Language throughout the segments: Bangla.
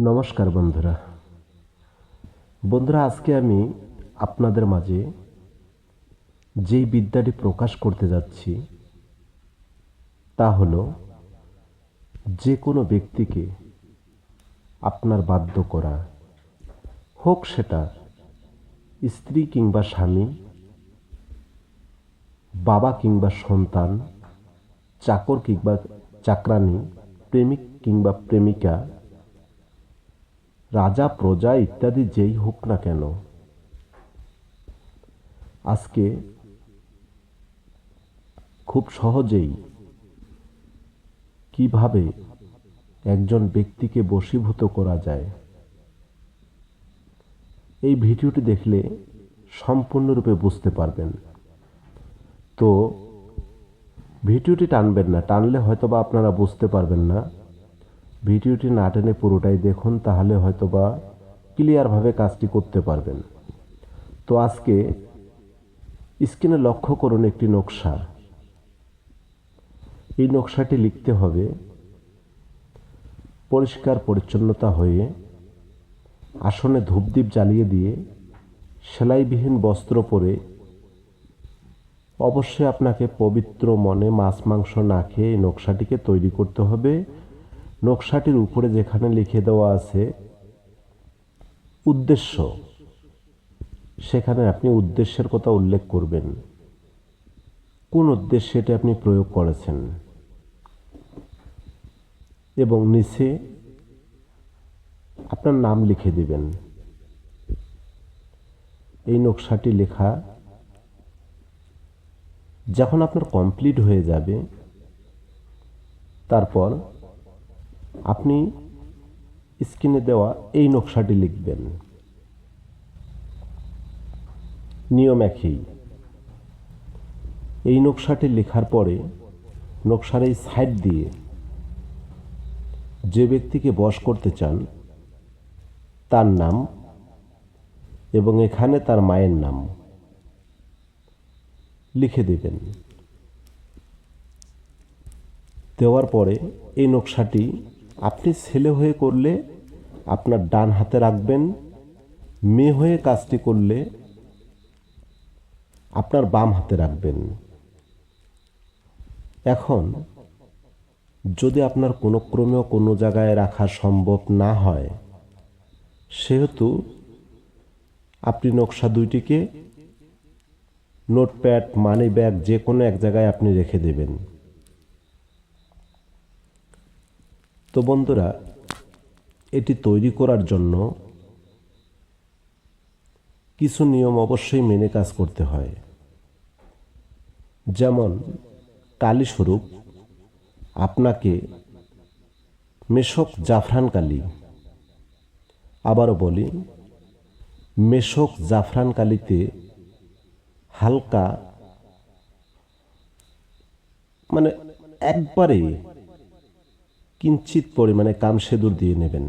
নমস্কার বন্ধুরা। বন্ধুরা, আজকে আমি আপনাদের মাঝে যেই বিদ্যাটি প্রকাশ করতে যাচ্ছি, তা হলো যে কোনো ব্যক্তিকে আপনার বাধ্য করা, হোক সেটা স্ত্রী কিংবা স্বামী, বাবা কিংবা সন্তান, চাকর কিংবা চাকরানি, প্রেমিক কিংবা প্রেমিকা রাজা, প্রজা ইত্যাদি যেই হোক না কেন, আজকে খুব সহজেই কীভাবে একজন ব্যক্তিকে বশীভূত করা যায়, এই ভিডিওটি দেখলে সম্পূর্ণরূপে বুঝতে পারবেন। তো ভিডিওটি টানবেন না, টানলে হয়তো বা আপনারা বুঝতে পারবেন না ভিডিওটি না টেনে পুরোটাই দেখুন, তাহলে হয়তো বা ক্লিয়ারভাবে কাজটি করতে পারবেন। তো আজকে স্ক্রিনে লক্ষ্য করুন একটি নকশা। এই নকশাটি লিখতে হবে, পরিষ্কার পরিচ্ছন্নতা হয়ে আসনে ধূপদীপ জ্বালিয়ে দিয়ে সেলাইবিহীন বস্ত্র পরে অবশ্যই আপনাকে পবিত্র মনে মাছ মাংস না খেয়ে এই নকশাটিকে তৈরি করতে হবে। নকশাটির উপরে যেখানে লিখে দেওয়া আছে, উদ্দেশ্য, সেখানে আপনি উদ্দেশ্যের কথা উল্লেখ করবেন। কোন উদ্দেশ্যে এটা আপনি প্রয়োগ করেছেন? এবং নিচে আপনার নাম লিখে দিবেন। এই নকশাটি লেখা, যখন আপনার কমপ্লিট হয়ে যাবে, তারপর আপনি স্ক্রিনে দেওয়া এই নকশাটি লিখবেন। নিয়ম একই। এই নকশাটি লেখার পরে নকশার এই সাইড দিয়ে যে ব্যক্তিকে বশ করতে চান, তার নাম এবং এখানে তার মায়ের নাম লিখে দেবেন। দেওয়ার পরে এই নকশাটি আপনি ছেলে হয়ে করলে আপনার ডান হাতে রাখবেন, মেয়ে হয়ে কাজটি করলে আপনার বাম হাতে রাখবেন। এখন, যদি আপনার কোনো ক্রমেও কোনো জায়গায় রাখা সম্ভব না হয়, সেহেতু আপনি নকশা দুইটিকে নোটপ্যাড মানি ব্যাগ যে কোনো এক জায়গায় আপনি রেখে দেবেন। তো বন্ধুরা, এটি তৈরি করার জন্য কিছু নিয়ম অবশ্যই মেনে কাজ করতে হয়। যেমন, কালীস্বরূপ, আপনাকে মেশক জাফরান কালি, আবারও বলি, মেশক জাফরান কালিতে হালকা মানে একবারে কিঞ্চিত পরিমাণে কামসেদুর দিয়ে নেবেন।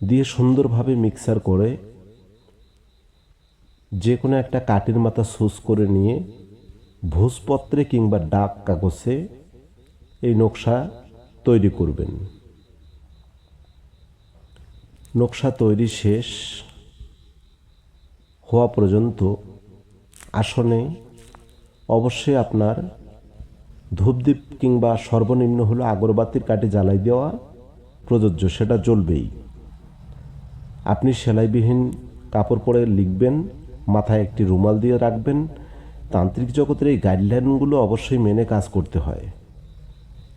দিয়ে সুন্দরভাবে মিক্সার করে যে কোনো একটা কাঠের মাথা সুস করে নিয়ে ভোজপত্রে কিংবা ডাক কাগজে এই নকশা তৈরি করবেন। নকশা তৈরি শেষ হওয়া পর্যন্ত আসনে অবশ্যই আপনার ধূপদীপ কিংবা সর্বনিম্ন হলো আগরবাতির কাঠে জ্বালাই দেওয়া প্রযোজ্য, সেটা জ্বলবেই। আপনি সেলাইবিহীন কাপড় পরে লিখবেন, মাথায় একটি রুমাল দিয়ে রাখবেন। তান্ত্রিক জগতের এই গাইডলাইনগুলো অবশ্যই মেনে কাজ করতে হয়।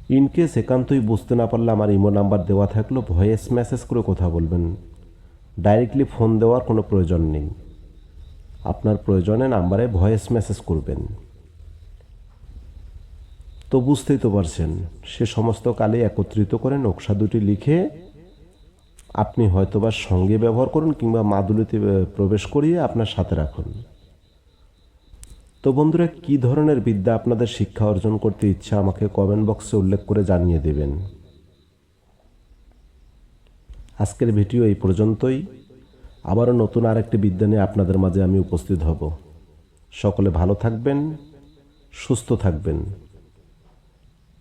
ইনকেস একান্তই বুঝতে না পারলে আমার ইমো নাম্বার দেওয়া থাকলেও ভয়েস মেসেজ করে কথা বলবেন। ডাইরেক্টলি ফোন দেওয়ার কোনো প্রয়োজন নেই। আপনার প্রয়োজনে নাম্বারে ভয়েস মেসেজ করবেন। তো বুঝতেই তো পারছেন, সে সমস্ত কালে একত্রিত করে নকশা দুটি লিখে আপনি হয়তোবা সঙ্গে ব্যবহার করুন কিংবা মাদুলিতে প্রবেশ করিয়ে আপনার সাথে রাখুন। তো বন্ধুরা, কী ধরনের বিদ্যা আপনাদের শিক্ষা অর্জন করতে ইচ্ছা আমাকে কমেন্ট বক্সে উল্লেখ করে জানিয়ে দেবেন। আজকের ভিডিও এই পর্যন্তই। আবারও নতুন আরেকটি বিদ্যা নিয়ে আপনাদের মাঝে আমি উপস্থিত হব। সকলে ভালো থাকবেন, সুস্থ থাকবেন।